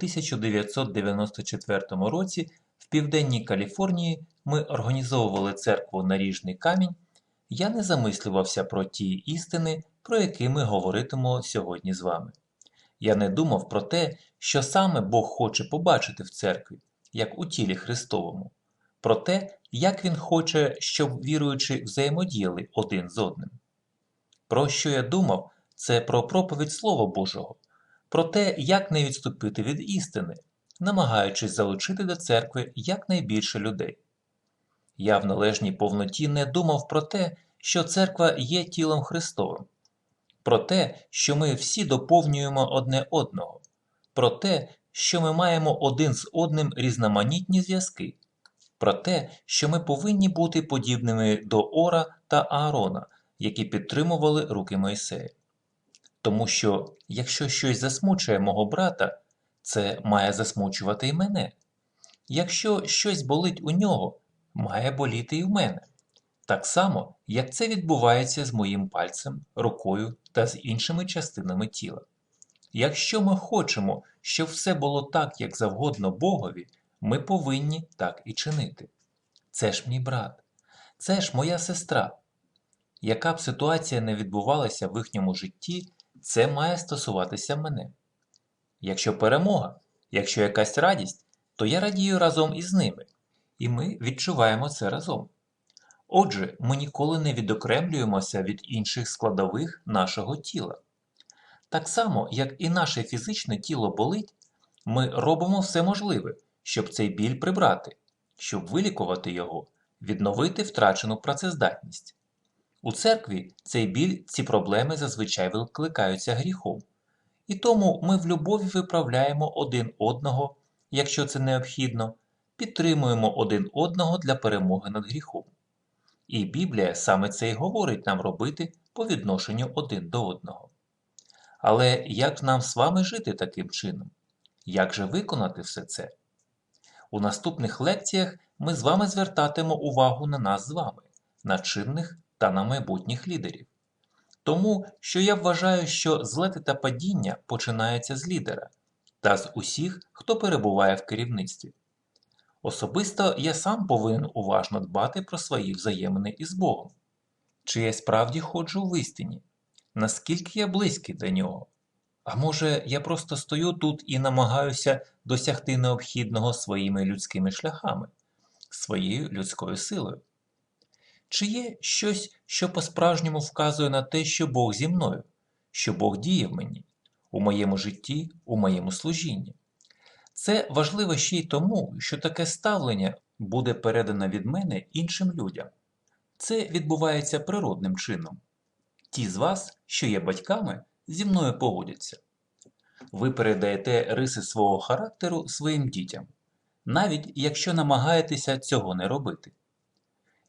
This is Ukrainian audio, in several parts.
1994 році в Південній Каліфорнії ми організовували церкву Наріжний камінь, я не замислювався про ті істини, про які ми говоритимо сьогодні з вами. Я не думав про те, що саме Бог хоче побачити в церкві, як у тілі Христовому, про те, як Він хоче, щоб віруючі взаємодіяли один з одним. Про що я думав, це про проповідь Слова Божого, про те, як не відступити від істини, намагаючись залучити до церкви якнайбільше людей. Я в належній повноті не думав про те, що церква є тілом Христовим, про те, що ми всі доповнюємо одне одного, про те, що ми маємо один з одним різноманітні зв'язки, про те, що ми повинні бути подібними до Ора та Аарона, які підтримували руки Мойсея. Тому що, якщо щось засмучує мого брата, це має засмучувати і мене. Якщо щось болить у нього, має боліти і в мене. Так само, як це відбувається з моїм пальцем, рукою та з іншими частинами тіла. Якщо ми хочемо, щоб все було так, як завгодно Богові, ми повинні так і чинити. Це ж мій брат, це ж моя сестра. Яка б ситуація не відбувалася в їхньому житті, це має стосуватися мене. Якщо перемога, якщо якась радість, то я радію разом із ними, і ми відчуваємо це разом. Отже, ми ніколи не відокремлюємося від інших складових нашого тіла. Так само, як і наше фізичне тіло болить, ми робимо все можливе, щоб цей біль прибрати, щоб вилікувати його, відновити втрачену працездатність. У церкві цей біль, ці проблеми зазвичай викликаються гріхом, і тому ми в любові виправляємо один одного, якщо це необхідно, підтримуємо один одного для перемоги над гріхом. І Біблія саме це й говорить нам робити по відношенню один до одного. Але як нам з вами жити таким чином? Як же виконати все це? У наступних лекціях ми з вами звертатимо увагу на нас з вами, на чинних та на майбутніх лідерів. Тому що я вважаю, що злети та падіння починаються з лідера та з усіх, хто перебуває в керівництві. Особисто я сам повинен уважно дбати про свої взаємини із Богом. Чи я справді ходжу в істині? Наскільки я близький до нього? А може, я просто стою тут і намагаюся досягти необхідного своїми людськими шляхами, своєю людською силою? Чи є щось, що по-справжньому вказує на те, що Бог зі мною, що Бог діє в мені, у моєму житті, у моєму служінні? Це важливо ще й тому, що таке ставлення буде передано від мене іншим людям. Це відбувається природним чином. Ті з вас, що є батьками, зі мною погодяться. Ви передаєте риси свого характеру своїм дітям, навіть якщо намагаєтеся цього не робити.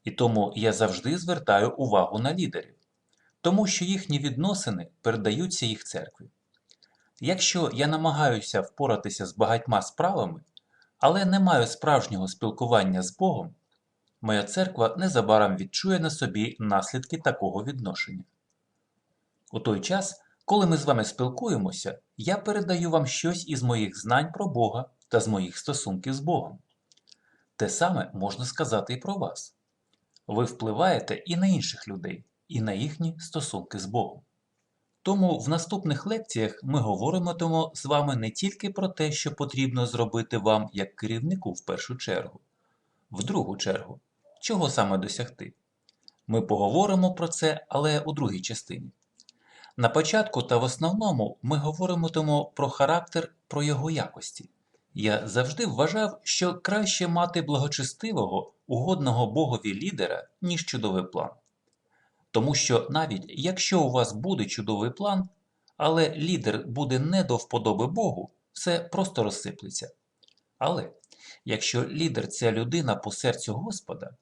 І тому я завжди звертаю увагу на лідерів, тому що їхні відносини передаються їх церкві. Якщо я намагаюся впоратися з багатьма справами, але не маю справжнього спілкування з Богом, моя церква незабаром відчує на собі наслідки такого відношення. У той час, коли ми з вами спілкуємося, я передаю вам щось із моїх знань про Бога та з моїх стосунків з Богом. Те саме можна сказати і про вас. Ви впливаєте і на інших людей, і на їхні стосунки з Богом. Тому в наступних лекціях ми говоритимемо з вами не тільки про те, що потрібно зробити вам як керівнику в першу чергу, в другу чергу, чого саме досягти. Ми поговоримо про це, але у другій частині. На початку та в основному ми говоритимемо про характер, про його якості. Я завжди вважав, що краще мати благочестивого, угодного Богові лідера, ніж чудовий план. Тому що навіть якщо у вас буде чудовий план, але лідер буде не до вподоби Богу, все просто розсиплеться. Але якщо лідер це людина по серцю Господа,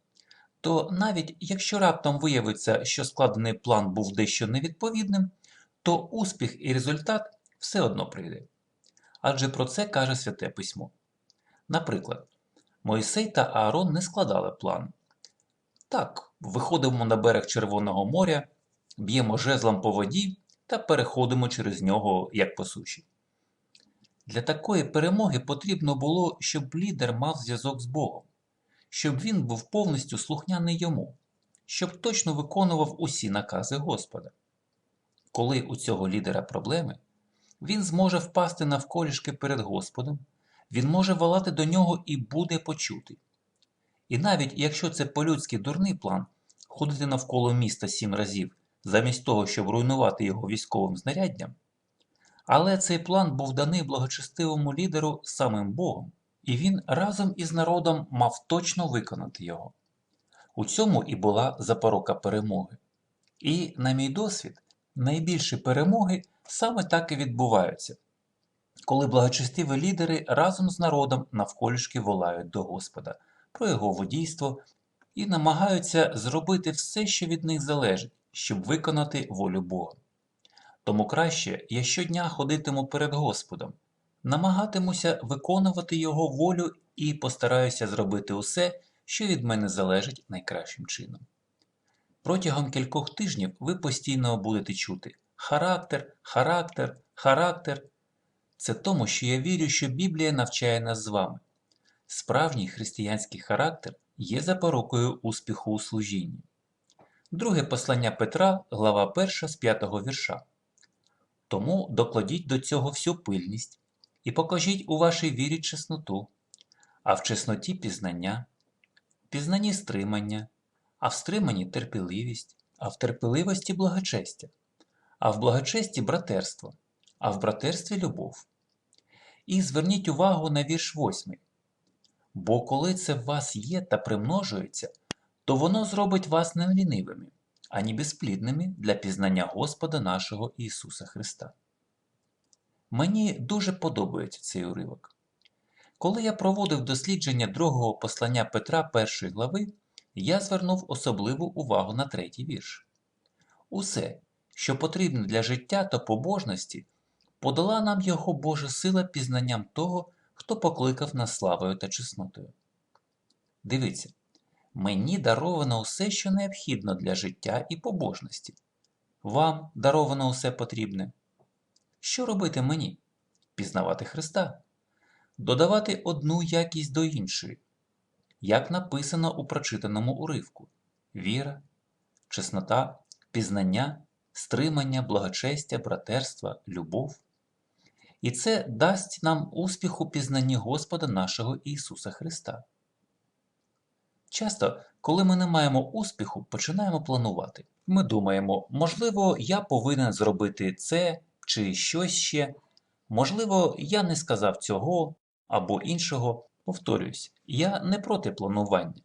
то навіть якщо раптом виявиться, що складений план був дещо невідповідним, то успіх і результат все одно прийде. Адже про це каже Святе Письмо. Наприклад, Мойсей та Аарон не складали план. Так, виходимо на берег Червоного моря, б'ємо жезлом по воді та переходимо через нього як по суші. Для такої перемоги потрібно було, щоб лідер мав зв'язок з Богом, щоб він був повністю слухняний йому, щоб точно виконував усі накази Господа. Коли у цього лідера проблеми, він зможе впасти навколішки перед Господом, він може волати до нього і буде почутий. І навіть якщо це по-людськи дурний план ходити навколо міста сім разів, замість того, щоб руйнувати його військовим знаряддям, але цей план був даний благочестивому лідеру самим Богом, і він разом із народом мав точно виконати його. У цьому і була запорока перемоги. І, на мій досвід, найбільші перемоги саме так і відбуваються, коли благочестиві лідери разом з народом навколішки волають до Господа про його водійство і намагаються зробити все, що від них залежить, щоб виконати волю Бога. Тому краще я щодня ходитиму перед Господом, намагатимуся виконувати Його волю і постараюся зробити усе, що від мене залежить найкращим чином. Протягом кількох тижнів ви постійно будете чути характер, характер, характер. Це тому, що я вірю, що Біблія навчає нас з вами. Справжній християнський характер є запорукою успіху у служінні. Друге послання Петра, глава 1 з 5 вірша. Тому докладіть до цього всю пильність і покажіть у вашій вірі чесноту, а в чесноті пізнання, в пізнанні стримання, а в стриманні терпеливість, а в терпеливості благочестя, а в благочесті братерство, а в братерстві любов. І зверніть увагу на вірш 8. Бо коли це в вас є та примножується, то воно зробить вас не лінивими, ані безплідними для пізнання Господа нашого Ісуса Христа. Мені дуже подобається цей уривок. Коли я проводив дослідження другого послання Петра першої глави, я звернув особливу увагу на третій вірш. Усе, що потрібно для життя та побожності, подала нам його Божа сила пізнанням того, хто покликав нас славою та чеснотою. Дивіться, мені даровано усе, що необхідно для життя і побожності. Вам даровано усе потрібне. Що робити мені? Пізнавати Христа, додавати одну якість до іншої, як написано у прочитаному уривку: віра, чеснота, пізнання, стримання, благочестя, братерства, любов. І це дасть нам успіх у пізнанні Господа нашого Ісуса Христа. Часто, коли ми не маємо успіху, починаємо планувати. Ми думаємо, можливо, я повинен зробити це чи щось ще. Можливо, я не сказав цього або іншого. Повторюсь, я не проти планування.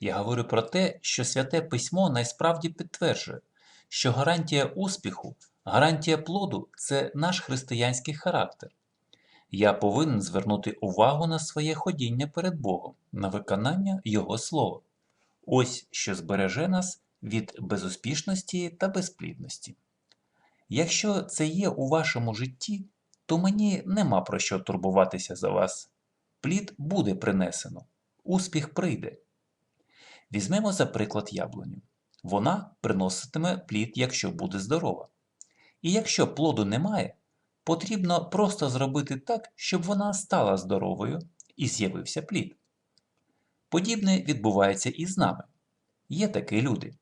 Я говорю про те, що святе письмо найсправді підтверджує, що гарантія успіху, гарантія плоду це наш християнський характер. Я повинен звернути увагу на своє ходіння перед Богом, на виконання Його слова. Ось що збереже нас від безуспішності та безплідності. Якщо це є у вашому житті, то мені нема про що турбуватися за вас. Плід буде принесено, успіх прийде. Візьмемо за приклад яблуню. Вона приноситиме плід, якщо буде здорова. І якщо плоду немає, потрібно просто зробити так, щоб вона стала здоровою і з'явився плід. Подібне відбувається і з нами. Є такі люди,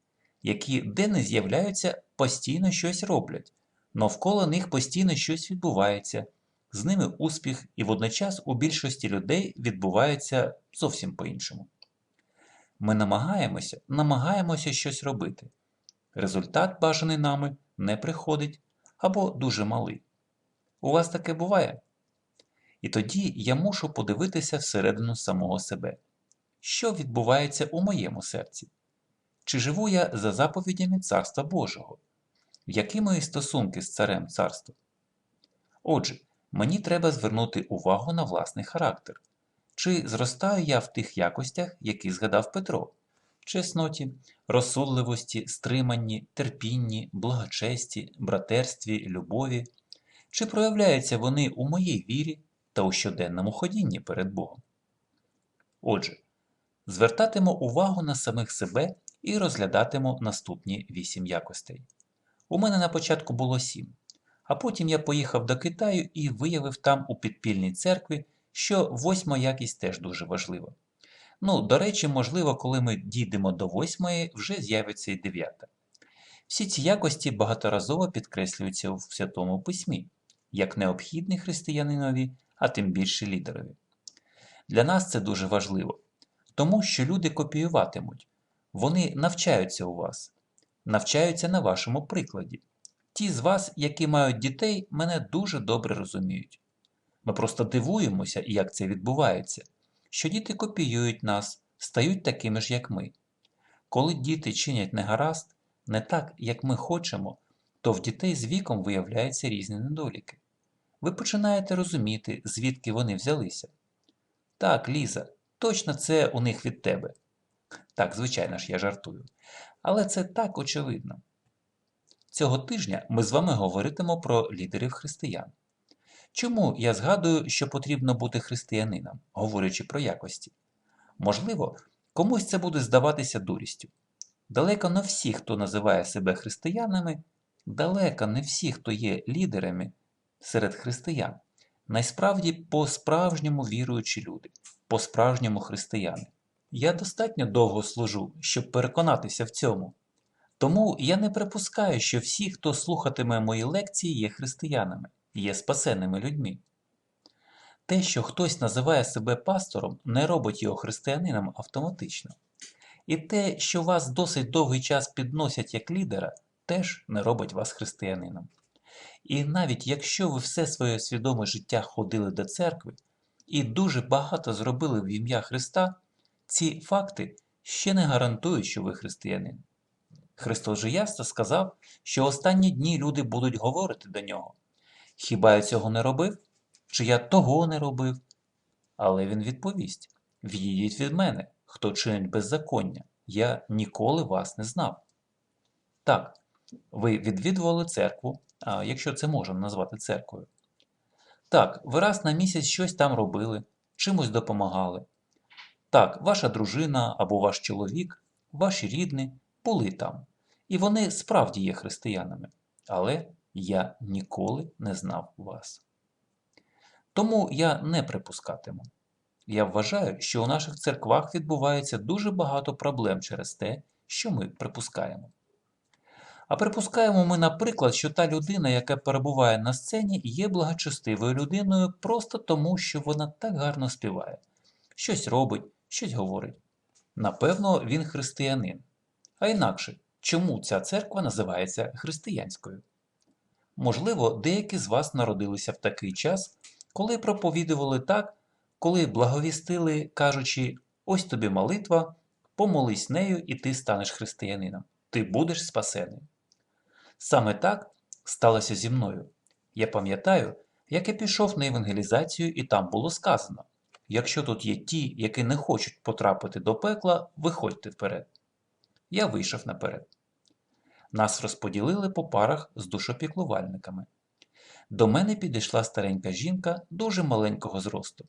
які де не з'являються, постійно щось роблять, навколо них постійно щось відбувається, з ними успіх і водночас у більшості людей відбувається зовсім по-іншому. Ми намагаємося, намагаємося щось робити. Результат, бажаний нами, не приходить або дуже малий. У вас таке буває? І тоді я мушу подивитися всередину самого себе. Що відбувається у моєму серці? Чи живу я за заповідями Царства Божого? Які мої стосунки з царем царства? Отже, мені треба звернути увагу на власний характер. Чи зростаю я в тих якостях, які згадав Петро, чесноті, розсудливості, стриманні, терпінні, благочесті, братерстві, любові, чи проявляються вони у моїй вірі та у щоденному ходінні перед Богом? Отже, звертатимо увагу на самих себе і розглядатимо наступні вісім якостей. У мене на початку було сім, А потім я поїхав до Китаю і виявив там у підпільній церкві, що восьма якість теж дуже важлива. Ну, до речі, можливо, коли ми дійдемо до восьмої, вже з'явиться і дев'ята. Всі ці якості багаторазово підкреслюються в Святому Письмі, як необхідні християнинові, а тим більше лідерові. Для нас це дуже важливо, тому що люди копіюватимуть, вони навчаються у вас, навчаються на вашому прикладі. Ті з вас, які мають дітей, мене дуже добре розуміють. Ми просто дивуємося, як це відбувається, що діти копіюють нас, стають такими ж, як ми. Коли діти чинять негаразд, не так, як ми хочемо, то в дітей з віком виявляються різні недоліки. Ви починаєте розуміти, звідки вони взялися. Так, Ліза, точно це у них від тебе. Так, звичайно ж, я жартую. Але це так очевидно. Цього тижня ми з вами говоритимо про лідерів християн. Чому я згадую, що потрібно бути християнином, говорячи про якості? Можливо, комусь це буде здаватися дурістю. Далеко не всі, хто називає себе християнами, далеко не всі, хто є лідерами серед християн, найсправді по-справжньому віруючі люди, по-справжньому християни. Я достатньо довго служу, щоб переконатися в цьому. Тому я не припускаю, що всі, хто слухатиме мої лекції, є християнами, є спасенними людьми. Те, що хтось називає себе пастором, не робить його християнином автоматично. І те, що вас досить довгий час підносять як лідера, теж не робить вас християнином. І навіть якщо ви все своє свідоме життя ходили до церкви і дуже багато зробили в ім'я Христа, ці факти ще не гарантують, що ви християнин. Христос же ясно сказав, що останні дні люди будуть говорити до нього. Хіба я цього не робив? Чи я того не робив? Але він відповість: Відійдіть від мене, хто чинить беззаконня, я ніколи вас не знав. Так, ви відвідували церкву, а якщо це можна назвати церквою. Так, ви раз на місяць щось там робили, чимось допомагали. Так, ваша дружина або ваш чоловік, ваші рідні були там, і вони справді є християнами, але я ніколи не знав вас. Тому я не припускатиму. Я вважаю, що у наших церквах відбувається дуже багато проблем через те, що ми припускаємо. А припускаємо ми, наприклад, що та людина, яка перебуває на сцені, є благочестивою людиною просто тому, що вона так гарно співає, щось робить, щось говорить. Напевно, він християнин. А інакше, чому ця церква називається християнською? Можливо, деякі з вас народилися в такий час, коли проповідували так, коли благовістили, кажучи, ось тобі молитва, помолись нею, і ти станеш християнином. Ти будеш спасений. Саме так сталося зі мною. Я пам'ятаю, як я пішов на евангелізацію, і там було сказано: якщо тут є ті, які не хочуть потрапити до пекла, виходьте вперед. Я вийшов наперед. Нас розподілили по парах з душопіклувальниками. До мене підійшла старенька жінка дуже маленького зросту.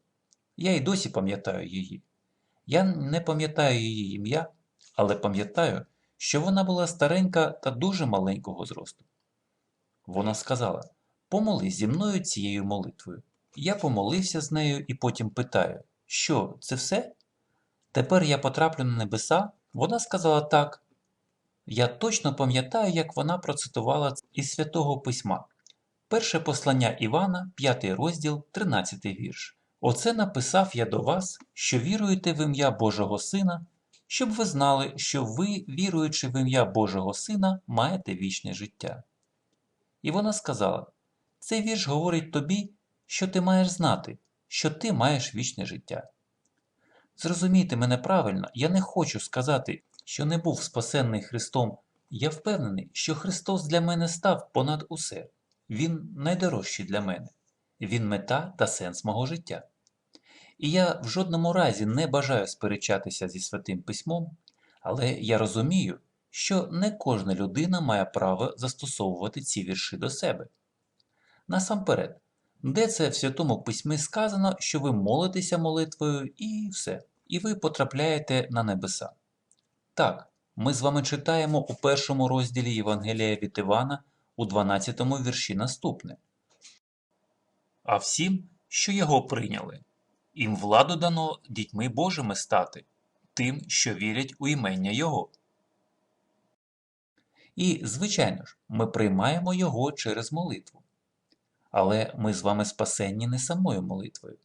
Я й досі пам'ятаю її. Я не пам'ятаю її ім'я, але пам'ятаю, що вона була старенька та дуже маленького зросту. Вона сказала: Помолись зі мною цією молитвою. Я помолився з нею і потім питаю, що це все? Тепер я потраплю на небеса? Вона сказала так. Я точно пам'ятаю, як вона процитувала із святого письма. Перше послання Івана, 5 розділ, 13 вірш. Оце написав я до вас, що віруєте в ім'я Божого Сина, щоб ви знали, що ви, віруючи в ім'я Божого Сина, маєте вічне життя. І вона сказала: цей вірш говорить тобі, що ти маєш знати, що ти маєш вічне життя. Зрозумійте мене правильно, я не хочу сказати, що не був спасенний Христом. Я впевнений, що Христос для мене став понад усе. Він найдорожчий для мене. Він мета та сенс мого життя. І я в жодному разі не бажаю сперечатися зі святим письмом, але я розумію, що не кожна людина має право застосовувати ці вірші до себе. Насамперед, де це в святому письмі сказано, що ви молитеся молитвою і все, і ви потрапляєте на небеса. Так, ми з вами читаємо у першому розділі Євангелія від Івана у 12 вірші наступне. А всім, що його прийняли, їм владу дано дітьми Божими стати, тим, що вірять у імення Його. І, звичайно ж, ми приймаємо Його через молитву. Але ми з вами спасенні не самою молитвою.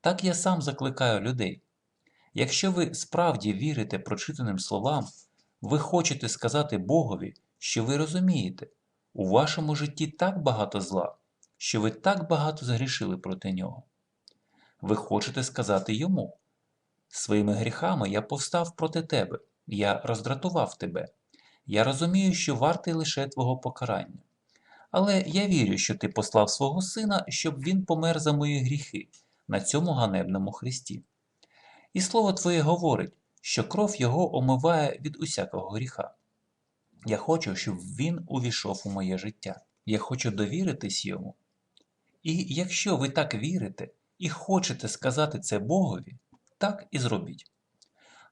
Так я сам закликаю людей. Якщо ви справді вірите прочитаним словам, ви хочете сказати Богові, що ви розумієте, у вашому житті так багато зла, що ви так багато згрішили проти нього. Ви хочете сказати йому. Своїми гріхами я повстав проти тебе, я роздратував тебе. Я розумію, що вартий лише твого покарання. Але я вірю, що ти послав свого сина, щоб він помер за мої гріхи на цьому ганебному хресті. І слово Твоє говорить, що кров Його омиває від усякого гріха. Я хочу, щоб він увійшов у моє життя. Я хочу довіритись йому. І якщо ви так вірите і хочете сказати це Богові, так і зробіть.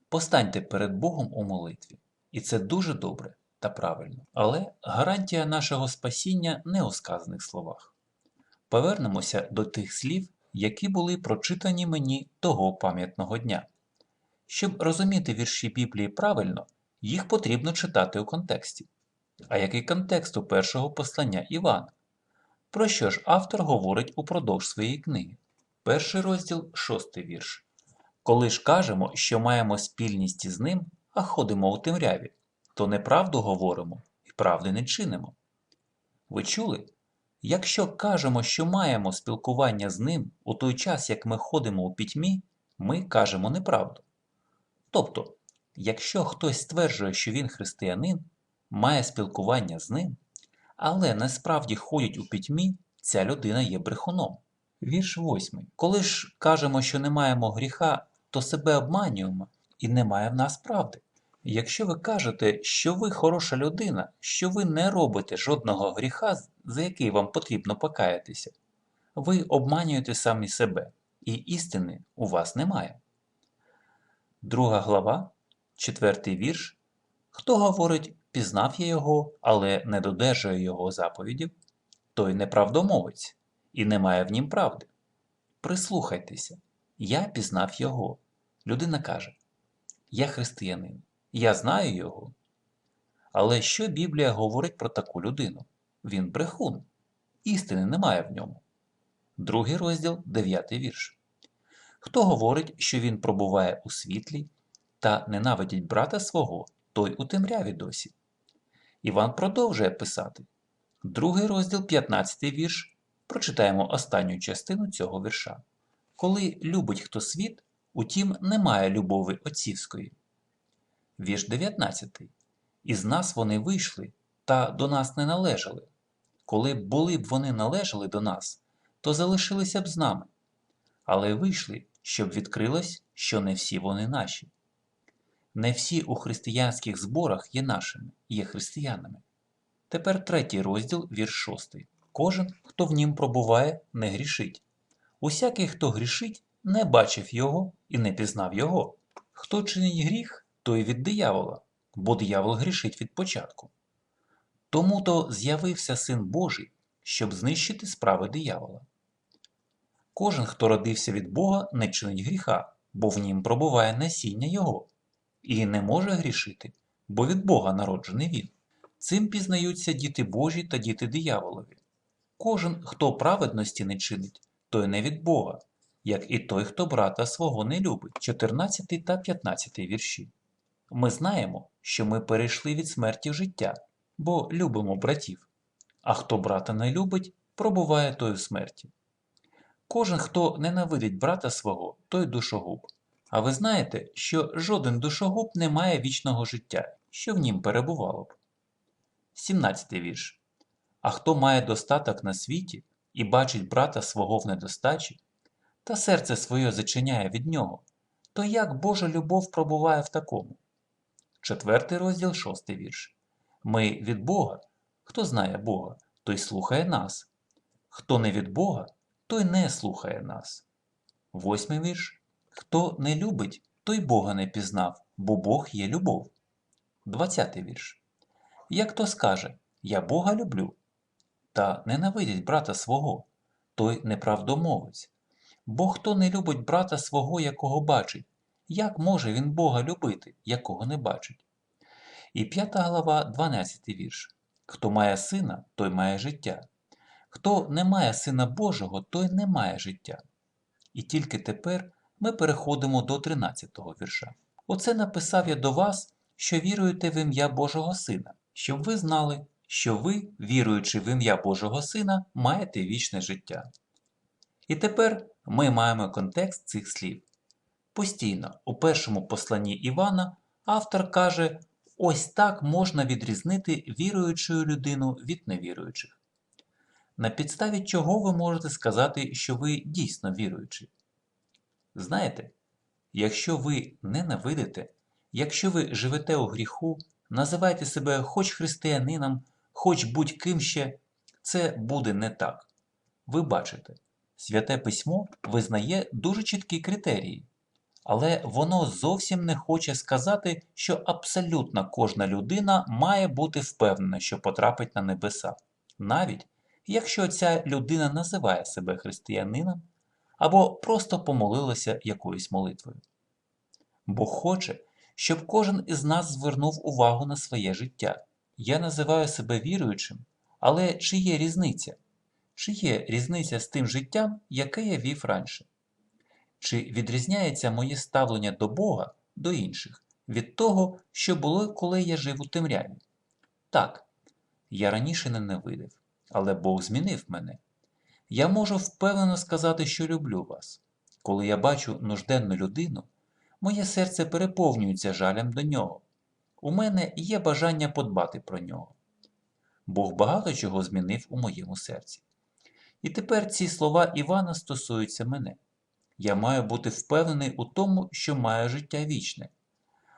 Постаньте перед Богом у молитві, і це дуже добре та правильно. Але гарантія нашого спасіння не у сказаних словах. Повернемося до тих слів, які були прочитані мені того пам'ятного дня. Щоб розуміти вірші Біблії правильно, їх потрібно читати у контексті. А який контекст у першого послання Івана? Про що ж автор говорить упродовж своєї книги? Перший розділ, шостий вірш. Коли ж кажемо, що маємо спільність із ним, а ходимо у темряві, то неправду говоримо і правди не чинимо. Ви чули? Якщо кажемо, що маємо спілкування з ним у той час, як ми ходимо у пітьмі, ми кажемо неправду. Тобто, якщо хтось стверджує, що він християнин, має спілкування з ним, але насправді ходять у пітьмі, ця людина є брехуном. Вірш 8. Коли ж кажемо, що не маємо гріха, то себе обманюємо і немає в нас правди. Якщо ви кажете, що ви хороша людина, що ви не робите жодного гріха, за який вам потрібно покаятися, ви обманюєте самі себе, і істини у вас немає. Друга глава, четвертий вірш. Хто говорить, пізнав я його, але не додержує його заповідів, той неправдомовець і не має в нім правди. Прислухайтеся, я пізнав його. Людина каже: Я християнин, я знаю його. Але що Біблія говорить про таку людину? Він брехун, істини немає в ньому. Другий розділ, дев'ятий вірш. Хто говорить, що він пробуває у світлі та ненавидить брата свого, той у темряві досі. Іван продовжує писати. Другий розділ, 15 вірш. Прочитаємо останню частину цього вірша. Коли любить хто світ, утім немає любови отцівської. Вірш 19. Із нас вони вийшли, та до нас не належали. Коли б були б вони належали до нас, то залишилися б з нами. Але вийшли, щоб відкрилось, що не всі вони наші. Не всі у християнських зборах є нашими, є християнами. Тепер третій розділ, вірш шостий. Кожен, хто в нім пробуває, не грішить. Усякий, хто грішить, не бачив його і не пізнав його. Хто чинить гріх, той від диявола, бо диявол грішить від початку. Тому то з'явився Син Божий, щоб знищити справи диявола. Кожен, хто родився від Бога, не чинить гріха, бо в нім пробуває насіння Його, і не може грішити, бо від Бога народжений він. Цим пізнаються діти Божі та діти дияволові. Кожен, хто праведності не чинить, той не від Бога, як і той, хто брата свого не любить. 14 та 15 вірші. Ми знаємо, що ми перейшли від смерті в життя, бо любимо братів. А хто брата не любить, пробуває той у смерті. Кожен, хто ненавидить брата свого, той душогуб. А ви знаєте, що жоден душогуб не має вічного життя, що в нім перебувало б. 17 вірш. А хто має достаток на світі і бачить брата свого в недостачі, та серце своє зачиняє від нього, то як Божа любов пробуває в такому? Четвертий розділ, шостий вірш. Ми від Бога. Хто знає Бога, той слухає нас. Хто не від Бога, той не слухає нас. Восьмий вірш. Хто не любить, той Бога не пізнав, бо Бог є любов. Двадцятий вірш. Як хто скаже, Я Бога люблю. Та ненавидять брата свого, той неправдомовець. Бо хто не любить брата свого, якого бачить, як може він Бога любити, якого не бачить? І 5 глава, 12 вірш. Хто має сина, той має життя. Хто не має сина Божого, той не має життя. І тільки тепер ми переходимо до 13-го вірша. Оце написав я до вас, що віруєте в ім'я Божого Сина, щоб ви знали, що ви, віруючи в ім'я Божого Сина, маєте вічне життя. І тепер ми маємо контекст цих слів. Постійно, у першому посланні Івана, автор каже, ось так можна відрізнити віруючу людину від невіруючих. На підставі чого ви можете сказати, що ви дійсно віруючий? Знаєте, якщо ви ненавидите, якщо ви живете у гріху, називаєте себе хоч християнином, хоч будь-ким ще, це буде не так. Ви бачите, Святе Письмо визнає дуже чіткі критерії, але воно зовсім не хоче сказати, що абсолютно кожна людина має бути впевнена, що потрапить на небеса, навіть якщо ця людина називає себе християнином або просто помолилася якоюсь молитвою. Бог хоче, щоб кожен із нас звернув увагу на своє життя. Я називаю себе віруючим, але чи є різниця? Чи є різниця з тим життям, яке я вів раніше? Чи відрізняється моє ставлення до Бога, до інших, від того, що було, коли я жив у темряві? Так, я раніше ненавидив, але Бог змінив мене. Я можу впевнено сказати, що люблю вас. Коли я бачу нужденну людину, моє серце переповнюється жалем до нього. У мене є бажання подбати про нього. Бог багато чого змінив у моєму серці. І тепер ці слова Івана стосуються мене. Я маю бути впевнений у тому, що маю життя вічне.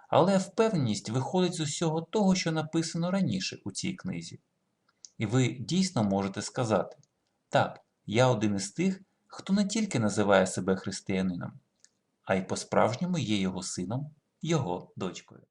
Але впевненість виходить з усього того, що написано раніше у цій книзі. І ви дійсно можете сказати: так, я один із тих, хто не тільки називає себе християнином, а й по-справжньому є його сином, його дочкою.